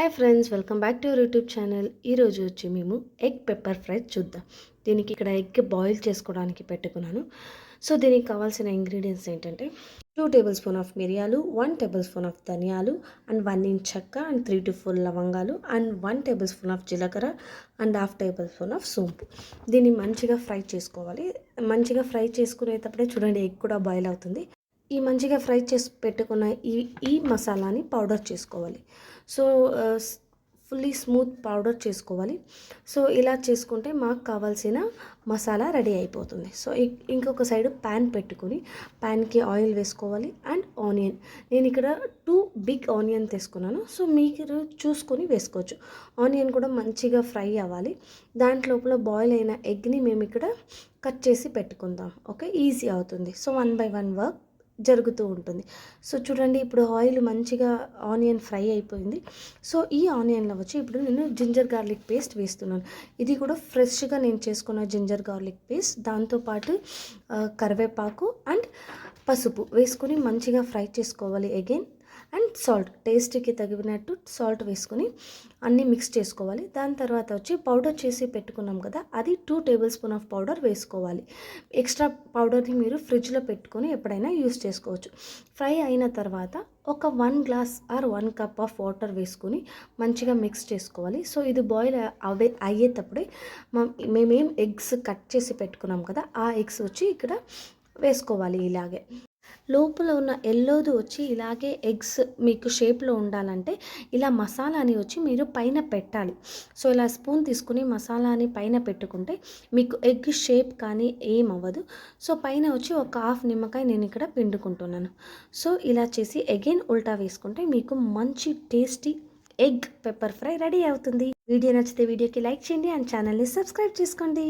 Hi friends welcome back to our YouTube channel ఈరోజు వచ్చి మేము ఎగ్ పెప్పర్ ఫ్రై చూద్దాం. దీనికి ఇక్కడ ఎగ్ బాయిల్ చేసుకోవడానికి పెట్టుకున్నాను. సో దీనికి కావాల్సిన ఇంగ్రీడియంట్స్ ఏంటంటే టూ టేబుల్ స్పూన్ ఆఫ్ మిరియాలు వన్ టేబుల్ స్పూన్ ఆఫ్ ధనియాలు అండ్ వన్ ఇంచ్ చెక్క అండ్ త్రీ టు ఫోర్ లవంగాలు and one tablespoon of జీలకర్ర and half tablespoon of సోంపు. దీన్ని మంచిగా ఫ్రై చేసుకోవాలి. మంచిగా ఫ్రై చేసుకునేటప్పుడే చూడండి ఎగ్ కూడా బాయిల్ అవుతుంది. ఈ మంచిగా ఫ్రై చేసి పెట్టుకున్న ఈ ఈ మసాలాని పౌడర్ చేసుకోవాలి. సో ఫుల్లీ స్మూత్ పౌడర్ చేసుకోవాలి. సో ఇలా చేసుకుంటే మాకు కావాల్సిన మసాలా రెడీ అయిపోతుంది. సో ఇంకొక సైడ్ ప్యాన్ పెట్టుకొని ప్యాన్కి ఆయిల్ వేసుకోవాలి అండ్ ఆనియన్. నేను ఇక్కడ టూ బిగ్ ఆనియన్ తీసుకున్నాను. సో మీరు చూసుకొని వేసుకోవచ్చు. ఆనియన్ కూడా మంచిగా ఫ్రై అవ్వాలి. దాంట్లోపల బాయిల్ అయిన ఎగ్ని మేము ఇక్కడ కట్ చేసి పెట్టుకుందాం. ఓకే? ఈజీ అవుతుంది. So one by one work. జరుగుతూ ఉంటుంది. సో చూడండి ఇప్పుడు ఆయిల్ మంచిగా ఆనియన్ ఫ్రై అయిపోయింది. సో ఈ ఆనియన్లో వచ్చి ఇప్పుడు నేను జింజర్ గార్లిక్ పేస్ట్ వేస్తున్నాను. ఇది కూడా ఫ్రెష్గా నేను చేసుకున్న జింజర్ గార్లిక్ పేస్ట్. దాంతోపాటు కరివేపాకు అండ్ పసుపు వేసుకొని మంచిగా ఫ్రై చేసుకోవాలి అగైన్. అండ్ సాల్ట్ టేస్ట్కి తగినట్టు సాల్ట్ వేసుకొని అన్నీ మిక్స్ చేసుకోవాలి. దాని తర్వాత వచ్చి పౌడర్ చేసి పెట్టుకున్నాం కదా అది two tablespoon of powder వేసుకోవాలి. ఎక్స్ట్రా పౌడర్ని మీరు ఫ్రిడ్జ్లో పెట్టుకొని ఎప్పుడైనా యూస్ చేసుకోవచ్చు. ఫ్రై అయిన తర్వాత ఒక one glass or one cup of water వేసుకొని మంచిగా మిక్స్ చేసుకోవాలి. సో ఇది బాయిల్ అవే అయ్యేటప్పుడే మేమేం ఎగ్స్ కట్ చేసి పెట్టుకున్నాం కదా ఆ ఎగ్స్ వచ్చి ఇక్కడ వేసుకోవాలి ఇలాగే. లోపల ఉన్న ఎల్లోది వచ్చి ఇలాగే ఎగ్స్ మీకు షేప్లో ఉండాలంటే ఇలా మసాలాని వచ్చి మీరు పైన పెట్టాలి. సో ఇలా స్పూన్ తీసుకుని మసాలాని పైన పెట్టుకుంటే మీకు ఎగ్ షేప్ కానీ ఏం అవ్వదు. సో పైన వచ్చి ఒక హాఫ్ నిమ్మకాయ నేను ఇక్కడ పిండుకుంటున్నాను. సో ఇలా చేసి అగైన్ ఉల్టా వేసుకుంటే మీకు మంచి tasty egg pepper fry ready అవుతుంది. వీడియో నచ్చితే వీడియోకి లైక్ చేయండి అండ్ ఛానల్ని సబ్స్క్రైబ్ చేసుకోండి.